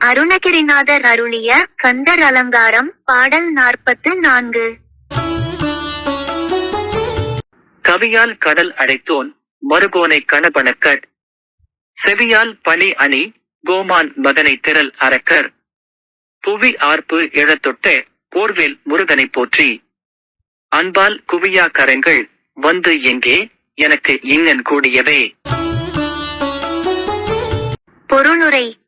அருணகிரிநாதர் அருளிய கந்தர் அலங்காரம் பாடல் நாற்பத்து நான்கு. கவியால் கடல் அடைத்தோன் மறுகோனை கணபனக்கட் செவியால் பனி அணி கோமான் மகனை திரள் அரக்கர். புவி ஆர்ப்பு எழத்தொட்ட போர்வேல் முருகனை போற்றி. அன்பால் குவியா கரங்கள் வந்து எங்கே எனக்கு இங்கன் கூடியவே. பொருளுரை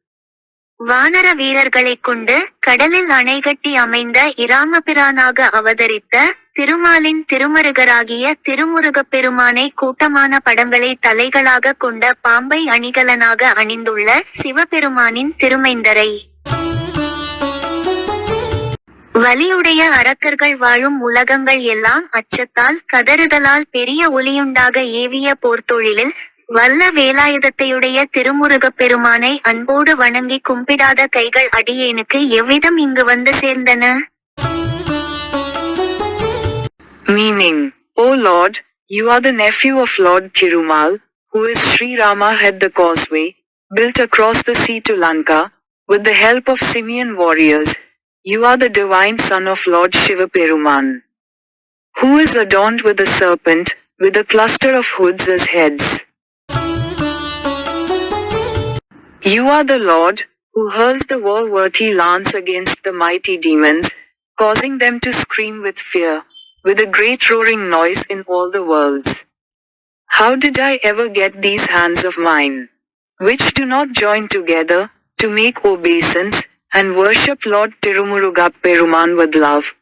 வானர வீரர்களைக் கொண்டு கடலில் அணை கட்டி அமைந்த இராமபிரானாக அவதரித்த திருமாலின் திருமருகராகிய திருமுருகப் பெருமானை கூட்டமான படங்களை தலைகளாக கொண்ட பாம்பை அணிகலனாக அணிந்துள்ள சிவபெருமானின் திருமைந்தரை. வலியுடைய அரக்கர்கள் வாழும் உலகங்கள் எல்லாம் அச்சத்தால் கதறுதலால் பெரிய ஒலியுண்டாக ஏவிய போர்த்தொழிலில் வல்ல வேலாயுதத்தையுடைய திருமுருகப் பெருமானை அன்போடு வணங்கி கும்பிடாத கைகள் அடியேனுக்கு எவ்விதம் இங்கு வந்து சேர்ந்தன Meaning, O Lord, you are the nephew of Lord Thirumal, who is Sri Rama had the causeway, built across the sea to Lanka, with the help of Simian warriors. You are the divine son of Lord Shiva Peruman, who is adorned with a serpent, with a cluster of hoods as heads. You are the Lord, who hurls the war-worthy lance against the mighty demons, causing them to scream with fear, with a great roaring noise in all the worlds. How did I ever get these hands of mine, which do not join together, to make obeisance, and worship Lord Tirumuruga Peruman with love?